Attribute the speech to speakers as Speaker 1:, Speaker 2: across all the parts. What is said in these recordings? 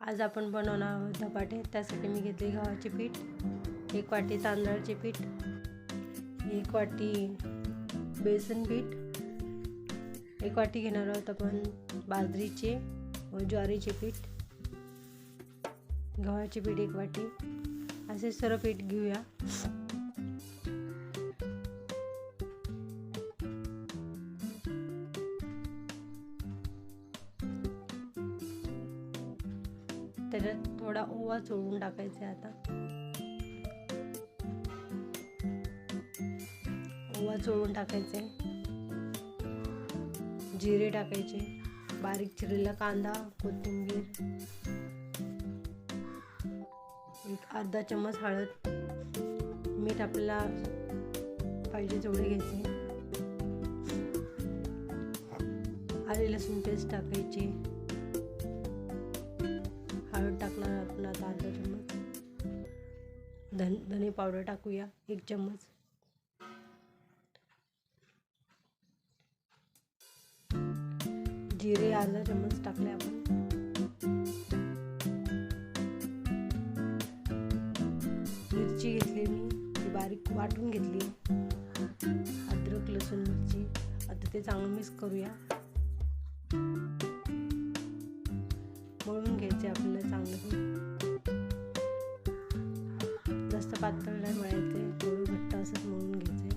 Speaker 1: आज आपण बनवणार आहोत धपाटे त्यासाठी मी घेतली गव्हाचे पीठ एक वाटी तांदळाचे पीठ एक वाटी बेसन पीठ एक वाटी घेणार आहोत आपण बाजरीचे व ज्वारीचे पीठ. गव्हाचे पीठ एक वाटी. असे सर्व पीठ घेऊया. त्याच्यात थोडा ओवा चोळून टाकायचा आता. ओवा चोळून टाकायचे. जिरे टाकायचे. बारीक चिरलेला कांदा कोथिंबीर. एक अर्धा चम्मच हळद. मीठ आपल्याला पाहिजे तेवढे घ्यायचे. आले लसूण पेस्ट टाकायची. हळद टाकणार आपण आता अर्धा चम्मच. धन धने पावडर टाकूया एक चम्मच. जिरे अर्धा चम्मच टाकले आपण. मिरची घेतली मी ती बारीक वाटून घेतली. अद्रक लसूण मिरची. आता ते चांगलं मिक्स करूया. मळून घ्यायचे आपल्याला चांगलं जास्त पातळ नाही मळायचे थोडं घट्ट असंच मळून घ्यायचे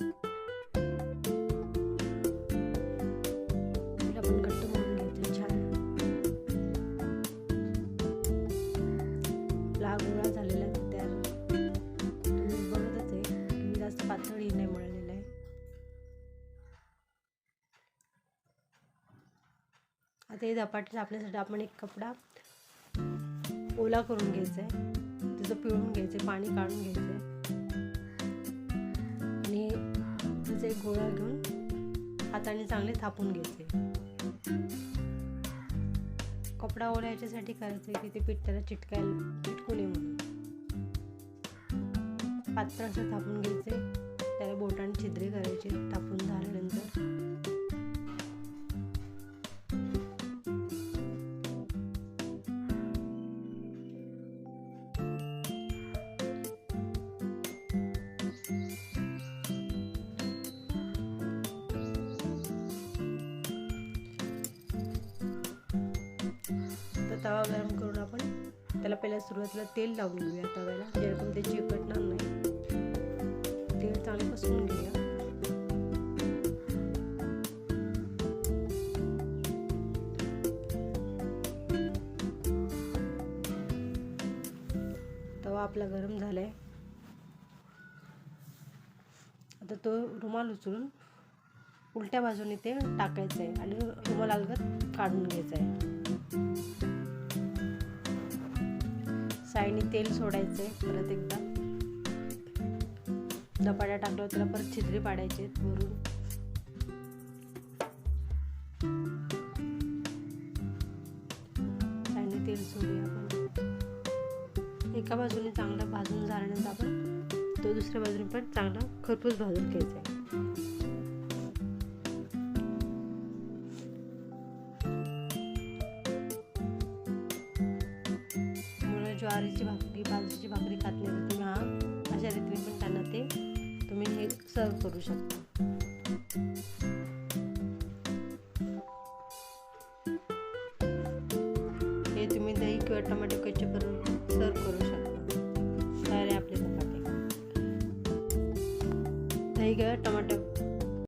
Speaker 1: आपण गोळा झालेला आहे तयार तुम्ही बघतच आहे. जास्त पातळी नाही मळलेलं आहे. आता हे धपाटे आपल्यासाठी आपण एक कपडा ओला करून घ्यायचा आहे त्याचं पिळून घ्यायचं पाणी काढून घ्यायचं आणि त्याचा एक गोळा घेऊन हाताने चांगले थापून घ्यायचे. कपडा ओला याच्यासाठी करायचं की ते पीठ त्याला चिटकायला चिटकू नये म्हणून. पात्र असं थापून घ्यायचे त्याला बोटाने छिद्रे करायचे थापून झाल्यानंतर. तवा गरम करून आपण त्याला पहिल्या सुरुवातीला तेल लावून घेऊया तव्याला जेणेकरून ते चिकटणार नाही. तेल चांगलं पसरून घेऊया. तवा आपला गरम झालाय. आता तो रुमाल उचलून उलट्या बाजूने ते टाकायचं आहे आणि रुमाल अलगत काढून घ्यायचं आहे साईडने तेल सोडायचं आहे परत एकदा. धपाट्या टाकल्यावर त्याला परत छिद्री पाडायचे वरून. साईडने तेल सोडूया आपण. एका बाजूने चांगलं भाजून झाल्यानंतर आपण तो दुसऱ्या बाजूने पण चांगला खरपूस भाजून घ्यायचा आहे. ज्वारीची भाकरी बाजरीची भाकरी खात नाही तर तुम्ही हा अशा रीतीने पण त्यांना ते तुम्ही हे सर्व करू शकता. हे तुम्ही दही किंवा टोमॅटो कच्चे करून सर्व करू शकता. तयार आहे आपले चपाती दही किंवा टोमॅटो